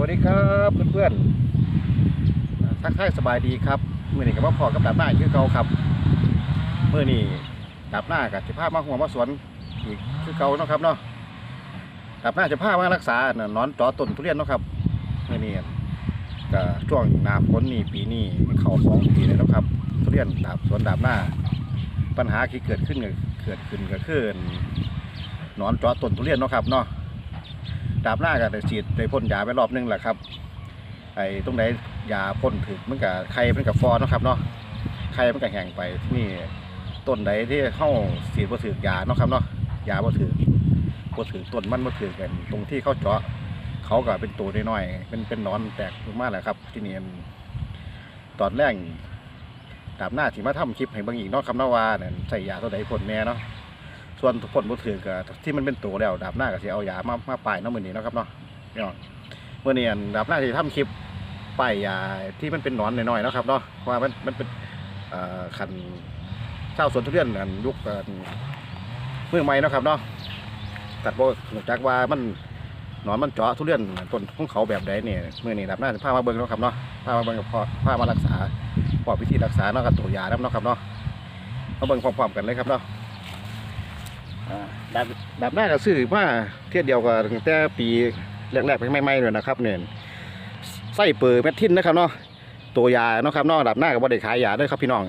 วัสดีครับเพื่อนๆทักทายสบายดีครับเมื่อนี้กับว่าพอกับดาบหน้าคือเก่าครับเมื่อนี้ดาบหน้ากับจะพามาหัวมาสวนอีกคือเก่าเนาะครับเนาะดาบหน้าจะพามารักษาน่ะนอนจอต้นทุเรียนเนาะครับเมื่อนี้ก็ช่วงหนาฝนนี่ปีนี้มันเข้าสองปีเลยนะครับ ทุเรียนดาบสวนดาบหน้า ปัญหาที่เกิดขึ้นเกิดขึ้นก็คือนอนจอต้นทุเรียนเนาะครับเนาะ ดาบหน้าก็ได้ฉีดได้พ่นยาไปรอบนึงแหละครับ ไอ้ตรงไหนยาพ่นถึกมันกับไข่มันกับฟอนะครับเนาะไข่มันกับแห้งไปที่นี่ต้นใดที่เข้าฉีดบ่ถือยาเนาะครับเนาะยาบ่ถือบ่ถือต้นมันบ่ถือกันตรงที่เข้าเจาะเขาก็เป็นตัวน้อยๆเป็นเป็นนอนแตกมากแหละครับ ที่นี่ตอนแรกดาบหน้าที่มาทำคลิปให้บางอีกเนาะคำนาวาเนี่ยใส่ยาตัวใดพ่นแน่เนาะ ส่วนผลบ่ถือก็ที่มันเป็นตัวแล้วดาบหน้าก็สิเอายามามาป้ายเนาะมื้อนี้เนาะครับเนาะพี่น้องมื้อนี้อันดาบหน้าสิทำคลิปป้ายยาที่มันเป็นหนอนน้อยๆเนาะครับเนาะเพราะว่ามันมันเป็นเอ่อคันชาสวนทุเรียนอันยุคเมื่อใหม่เนาะครับเนาะตัดบ่รู้จักว่ามันหนอนมันเจาะทุเรียนต้นของเขาแบบใดนี่ยมื้อนี้ดาบหน้าสิพามาเบิ่งเนาะครับเนาะพามาเบิ่งกับพ่อพามารักษาพอวิธีรักษาเนาะกับตัวยานํเนาะครับเนาะมาเบิ่งพร้อมๆกันเลยครับเนาะ แบบแบบหน้าก็ซื้อมาเทียบเดียวกันตั้งแต่ปีแรกๆไปใหม่ๆเลยนะครับเนี่ยไส้เปิดแมททินนะครับเนาะตัวยาเนาะครับเนาะดับหน้ากับ่ได้ขายยาด้วยครับพี่น้อง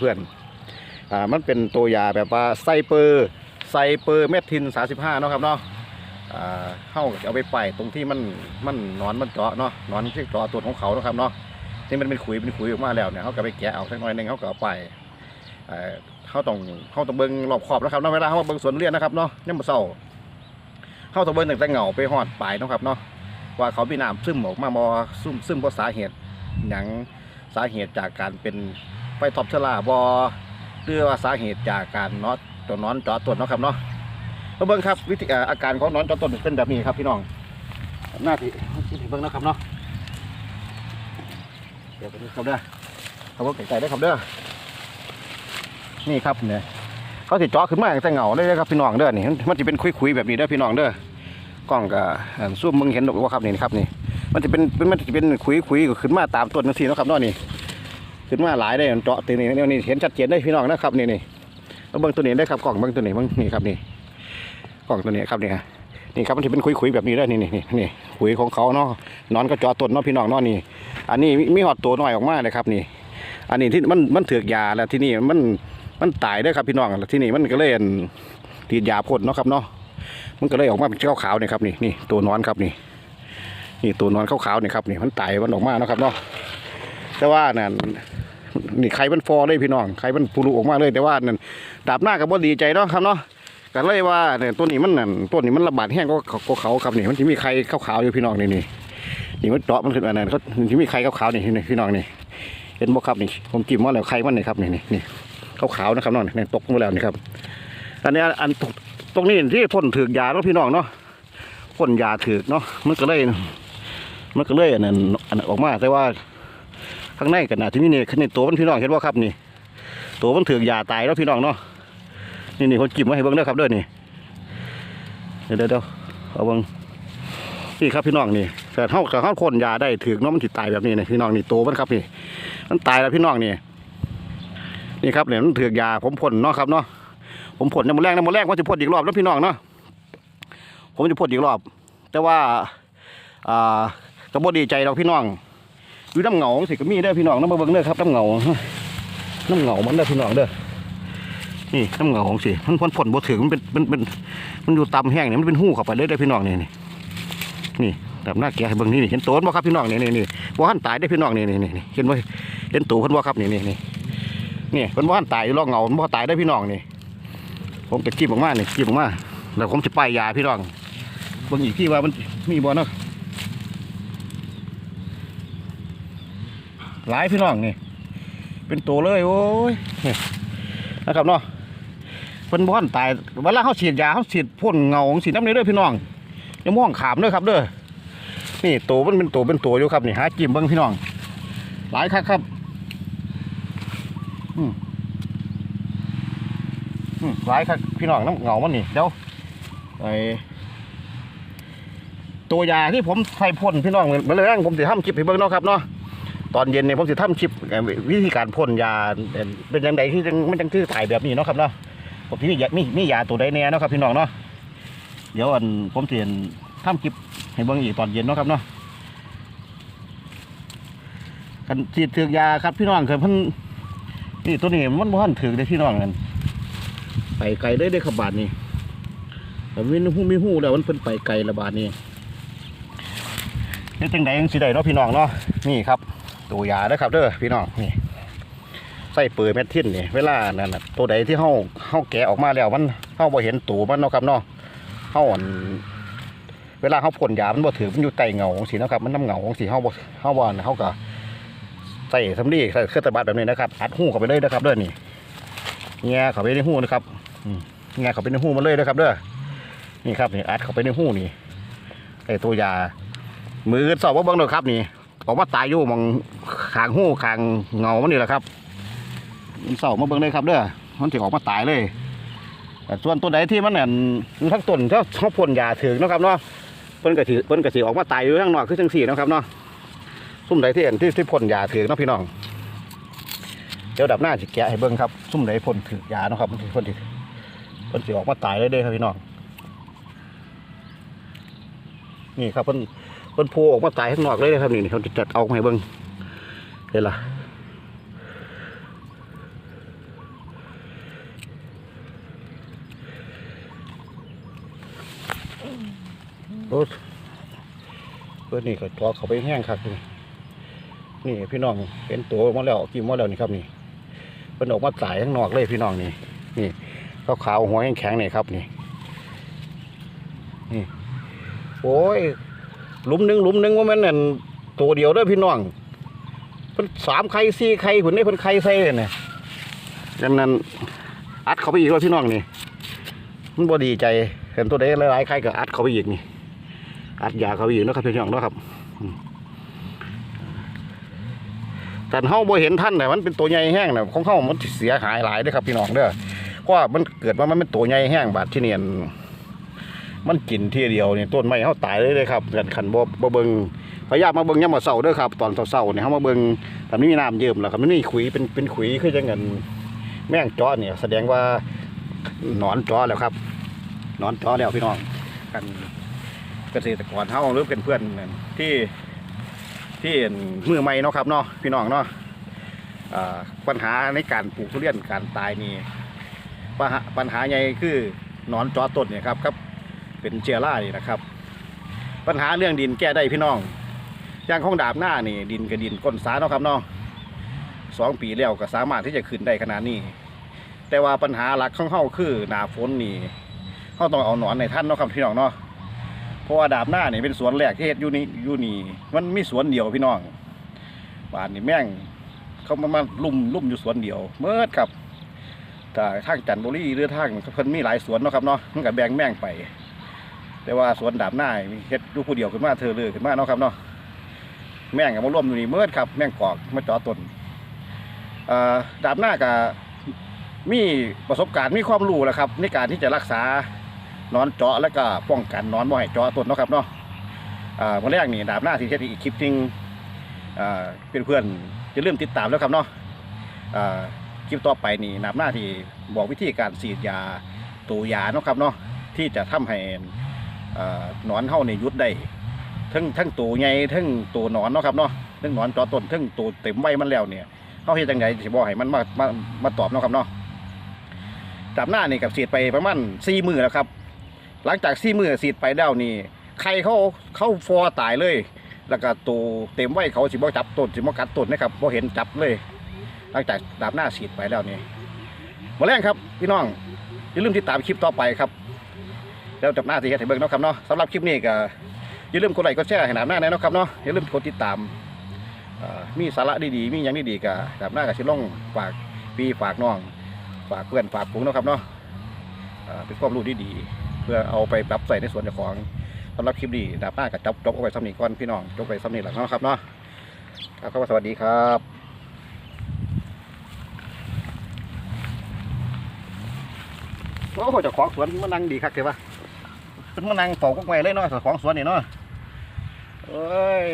เพื่อนๆอ่ามันเป็นตัวยาแบบว่าไส้เปอร์ไซเปอร์เมททิน 35เนาะครับเนาะอ่าเข้าเอาไปไปตรงที่มันมันนอนมันเจาะเนาะนอนที่เจาะตัวของเขาเนาะครับเนาะที่มันเป็นขุยเป็นขุยออกมาแล้วเนี่ยเขาก็ไปแกะเอาสักหน่อยหนึงเขาก็เอาไป เขาต้องเขาต้องเบิ่งรอบขอบนะครับเนาะเวลาเขามาเบิ่งสวนเรียนนะครับเนาะเนี่ยามมาเศร้าเขาต้องเบิ่งตั้งแต่เหงาไปหอดปลายนะครับเนาะว่าเขามีน้ำซึมออกมาบอซึมซึมเพราะสาเหตุหยังสาเหตุจากการเป็นไฟท็อปเชอราบอหรือว่าสาเหตุจากการเนาะตัวนอนจาะต้นเนะครับเนาะมาเบิ่งครับวิธีอาการของนอนจาะต้นเป็นแบบนี้ครับพี่น้องหน้าที่ที่เบิ่งนะครับเนาะเดี๋ยวไปดูครับเด้อเขาบอกไก่ได้ครับเด้อ นี่ครับเนี่ยเขาสิเจาะขึ้นมาตั้งแต่เงาเลยครับพี่น้องเด้อนี่มันจะเป็นคุยๆแบบนี้เด้อพี่น้องเด้อกล้องกับซูมมึงเห็นหรอกว่าครับนี่ครับนี่ มันจะเป็นมันจะเป็นคุยๆขึ้นมาตามต้นนั่นสินะครับนาะนี่ขึ้นมาหลายได้เจาะตีนี่นี่เห็นชัดเจนได้พี่น้องนะครับนี่นี่แล้วเบิ่งตัวนี้ได้ครับกล้องเบิ่งตัวนี้เบิ่งนี่ครับนี่กล้องตัวนี้ครับนี่ฮะนี่ครับมันจะเป็นคุยๆแบบนี้ได้อนี่นี่นี่นี่คุยของเขาเนาะนอนก็จาะต้นเนาะพี่น้องเนาะนี่ อันนี้มีมีหอดตัวน้อยออกมาเลยครับนี่ อันนี้ที่มันมันเถือกยาแล้วที่นี่มัน มันตายได้ครับพี่น้องที่นี่มันก็เลยอั่นติดยาพ่นเนาะครับเนาะมันก็เลยออกมาเป็นขาวๆนี่ครับนี่นี่ตัวนอนครับนี่ นี่ตัวนอนขาวๆนี่ครับนี่มันตายมันออกมาเนาะครับเนาะแต่ว่านั่นนี่ไข่มันฟอเลยพี่น้องไข่มันปูรุออกมาเลยแต่ว่านั่นดาบหน้ากับบ่ดีใจเนาะครับเนาะก็เลยว่าเนี่ยตัวนี้มันนั่นตัวนี้มันระบาดแห้งก็ก็เขาครับนี่มันจะมีไข่ขาวๆอยู่พี่น้องนี่นี่นี่มันเจาะมันขึ้นมานั่นเขาที่มีไข่ขาวๆนี่นี่พี่น้องนี่เห็นบ่ครับนี่ผมจิ้มมาแล้วไข่มันนี่ครับนี่นี่นี่ ขาวๆนะครับน้องนี่ตกลงมาแล้วนี่ครับ อันนี้อันตรงตรงนี้ที่พ่นถือยาเนาะพี่น้องเนาะพ่นยาถือเนาะมันก็เลย มันก็เลยอันนั้นอันออกมาแต่ว่าข้างในกันนะที่นี่เนี่คือนี่ตัวมันพี่น้องเห็นว่าครับนี่ ตัวมันถือยาตายแล้วพี่น้องเนาะนี่นี่คนจิ้มมาให้เบิ่งเด้อครับเด้อนี่เดี๋ยวเดี๋ยวเอาเบิ่งนี่ครับพี่น้องนี่แต่เท่ากับเขาพ่นยาได้ถือเนาะมันติตายแบบนี้นี่พี่น้องนี่ตัวมันครับนี่ มันตายแล้วพี่น้องนี่ นี่ครับเนี่ยมันถือกยาผมพ่นเนาะครับเนาะผมพ่นน้ำมันแรงน้ำมันแรงว่าจะพ่นอีกรอบแล้วพี่น้องเนาะผมจะพ่นอีกรอบ แต่ว่าอ่ากระบดีใจเราพี่น้องอยู่น้ำเหงาสิก็มีเด้อพี่น้องน้ำมาเบิ่งเด้อครับน้ำเหงาน้ำเหงามันเด้อพี่น้องเด้อนี่น้ำเหงาของสิมันพ่นพ่นบ่ถึงมันเป็นมันเป็นมันอยู่ตามแห้งเนี่ยมันเป็นหู้เข้าไปเลยเด้อพี่น้องนี่นี่นี่แบบหน้าแกะให้เบิ่งนี่นี่เห็นตัวนบ่ครับพี่น้องนี่นี่นี่บ่ทันตายได้อพี่น้องนี่นี่นี่เห็นบ่เห็นตัวเพิ่นบ่ครับนี่นี่นี่ นี่เป็นว่านตายอยู่รองเงามันบ่ตายได้พี่น้องนี่ ผมจะจิ้มออกมานี่จิ้มออกมาแล้วผมจะป้ายยาพี่น้องเบิ่งอีกที่ว่ามันมีบ่เนาะหลายพี่น้องนี่ เป็นตัวเลยโอ้ยนี่นะครับเนาะเป็นบ่อนตายเวลาเขาฉีดยาเขาฉีดพ่นเงาสีน้ำนี่เด้อพี่น้องอย่ามองขามเด้อครับเด้อนี่ตัวมันเป็นตัวเป็นตัวอยู่ครับนี่หาจิ้มเบิ่งพี่น้องหลายครับครับ อืม หลายครับพี่น้องน้ำเหงามันนี่เดี๋ยวไอ้ตัวยาที่ผมใส่พ่นพี่น้องเหมือนเลยผมสิทำคลิปให้เบิ่งเนาะครับเนาะตอนเย็นเนี่ยผมสิทำคลิปวิธีการพ่นยาเอ่อเป็นยังไงที่มันจังคือถ่ายแบบนี้เนาะครับเนาะผมที่มียามีมียาตัวใดแน่เนาะครับพี่น้องเนาะเดี๋ยวอันผมเสิทำคลิปให้เบิ่งอีกตอนเย็นเนาะครับเนาะกันฉีดถือยาครับพี่น้องเคยพิ่นนี่ตัวนี้มันบ่ทันถือเลยพี่น้องนั่น ไปไกลเลยได้อครับาดนี้แต่มีหูมีหูแล้วมันเป็นไปไกลระบาดนี่นี่จังใดจังสิได้เนาะพี่น้องเนาะนี่ครับตัวยาเด้อครับเด้อพี่น้องนี่ใส่ปืนแมททินนี่เวลานั่นน่ะตัวใดที่เฮาเฮาแกะออกมาแล้วมันเฮาบ่เห็นตัวมันเนาะครับเนาะเฮาอันเวลาเฮาพ่นยา มันบ่ถือมันอยู่ใต้เงาของสีนะครับ มันน้ำเงาของสีเฮาบ่เฮาบ่อันเฮาก็ใส่สำลีใส่เครื่องตะบัดแบบนี้นะครับ อัดหูเข้าไปเลยนะครับเด้อนี่แง่เข้าไปในหูนะครับ อืมแง่เขาไปในหูมันเลยนะครับเด้อนี่ครับนี่อัดเขาไปในหูนี่ไอตัวยา มือสอบว่าเบิ้งหน่อยครับ นี่ออกมาตายอยู่มองขางหูขางเงามันนี่แหละครับมันสอบมาเบิ้งเลยครับเด้อมันจะออกมาตายเลยแต่ส่วนตัวใดที่มันเนี่ยทั้งต้นถ้าเขาพ่นยาถึงนะครับเนาะเพิ่นกระถือเพิ่นกระถือออกมาตายอยู่ข้างนอกคือจังสี่นะครับเนาะซุ่มใดที่เห็นที่ที่พ่นยาถึงนะพี่น้องเดี๋ยวดับหน้าจะแกะให้เบิ้งครับซุ่มใดพ่นถือยานะครับมันสิพ่นถือ เพิ่นสิออกมาตายเลยเด้อครับพี่น้องนี่ครับเพิ่นเพิ่นโผล่ออกมาตายข้างนอกเลยนะครับนี่เขาจะจัดเอาให้เบิ่งเห็นล่ะโอ้เพิ่นนี่ก็ตัวเขาไปแห้งครับนี่นี่พี่น้องเป็นตัวออกมาแล้วกินมาแล้วนี่ครับนี่เพิ่นออกมาตายข้างนอกเลยพี่น้องนี่นี่ ขาวหัวแข็งๆนี่ครับนี่นี่โอ้ยหลุมหนึ่งหลุมหนึ่งว่ามันนั่นตัวเดียวเด้อพี่น้องเพิ่นสามไข่สี่ไข่ผุนนี่เพิ่นไข่ใส่เนี่ยดังนั้นอัดเขาไปอีกแล้วพี่น้องนี่มันบ่ดีใจเห็นตัวใดหลายๆไข่ก็อัดเขาไปอีกนี่อัดยาเขาไปอีกนะครับพี่น้องนะครับแต่เฮาบ่เห็นท่านน่ะมันเป็นตัวใหญ่แห้งน่ะของเฮามันเสียหายหลายเด้อครับพี่น้องเด้อ พราะว่ามันเกิดมามันเป็นตัวใหญ่แห้งบาดที่เนียนมันกินทีเดียวเนี่ยต้นไม้เขาตายเลยเลยครับกันขันบ่บ่เบิงพยายามมาเบิงยามมาเสาเด้อครับ ตอนเสาเนี่ยเขามาเบิงตอนนี้มีน้ำเยิ้มแล้วครับมันนี่ขุยเป็นเป็นขุยคือจังเงินแม่งจ้อเนี่ยแสดงว่าหนอนจ้อแล้วครับหนอนจ้อแล้วพี่น้องกันเกษตรกรเฮาหรือเป็นเพื่อนที่ที่มือใหม่เนาะครับเนาะพี่น้องเนาะปัญหาในการปลูกทุเรียนการตายนี่ ปัญหาปัญหาใหญ่คือหนอนจอต้นเนี่ยครับครับ เป็นเชื้อรานี่นะครับ ปัญหาเรื่องดินแก้ได้พี่น้องอย่างของดาบหน้านี่ ดินกับดินก้นสาเนาะครับเนาะสองปีแล้วก็สามารถที่จะขึ้นได้ขนาดนี้ แต่ว่าปัญหาหลักของเฮาคือหนาฝนนี่เฮาต้องเอาหนอนในท่านเนาะครับพี่น้องเนาะเพราะว่าดาบหน้านี่เป็นสวนแรกที่เฮ็ดอยู่นี่อยู่นี่มันมีสวนเดียวพี่น้องบ้านนี่แม่งเขามามาลุ่มลุ่มอยู่สวนเดียวเมื่อครับ แต่ทางจันทบุรีหรือทางเพิ่นมีหลายสวนเนาะครับเนาะมันก็แบ่งแม่งไป แต่ว่าสวนดาบหน้ามีเฮ็ดอยู่ผู้เดียวขึ้นมาเธอเลยขึ้นมาเนาะครับเนาะแม่งกับมาร่วมอยู่นี่เมื่อครับ แม่งกอกมาจาะต้นดาบหน้ากับมีประสบการณ์มีความรู้แล้วครับ ในการที่จะรักษาหนอนเจาะแล้วก็ป้องกันหนอนบ่ให้เจาะต้นเนาะครับเนาะวันแรกนี่ดาบหน้าที่เฮ็ดอีกคลิปหนึงอ่าเเพื่อนๆจะเริ่มติดตามแล้วครับเนาะ คลิปต่อไปนี่ดาหน้าที่บอกวิธีการฉีดยาตัวยาเนาะครับเนาะที่จะทำให้หนอนเฮาในยุดได้ทั้งทั้งตัวใหญ่ทั้งตัวหนอนเนาะครับเนาะทั้งหนอนจอต้นทั้งตัวเต็มใบมันแล้วเนี่ยเฮาเฮ็ดจังไดสิบ่ให้มันมามามาตอบเนาะครับเนาะจับหน้านี่กับสีดไปประมาณ4มื้อแล้วครับ หลังจาก4มื้อสีดไปแล้วนี่ไข่เขาเข้าฟอตายเลย แล้วก็ตัวเต็มใบเขาสิบ่จับต้นสิบ่กัดต้นนะครับบ่เห็นจับเลย หลังจากดาบหน้าสีดไปแล้วนี่มาแรงครับพี่น้องอย่าลืมติดตามคลิปต่อไปครับแล้วจับหน้าที่เฮ็ดให้เบิ่งเนาะครับเนาะสำหรับคลิปนี้ก็อย่าลืมกดไลค์กดแชร์ให้หนาหน้าแน่เนาะครับเนาะอย่าลืมกดติดตามมีสาระดีๆมีหยังดีๆก็ดับหน้าก็สิลงฝากพี่ฝากน้องฝากเพื่อนฝากฝูงเนาะครับเนาะเป็นความรู้ดีๆเพื่อเอาไปปรับใส่ในส่วนของสำหรับคลิปนี้ดับหน้าก็จบจบเอาไว้ซ้ำนี้ก่อนพี่น้องจบไว้ซ้ำนี้หละเนาะครับเนาะครับสวัสดีครับ โอ้โหจะของสวนมันนั่งดีคักเลยปะมันนั่งเป่กุ้งไม้เลยเนาะของสวนนี่เนาะเอ้ย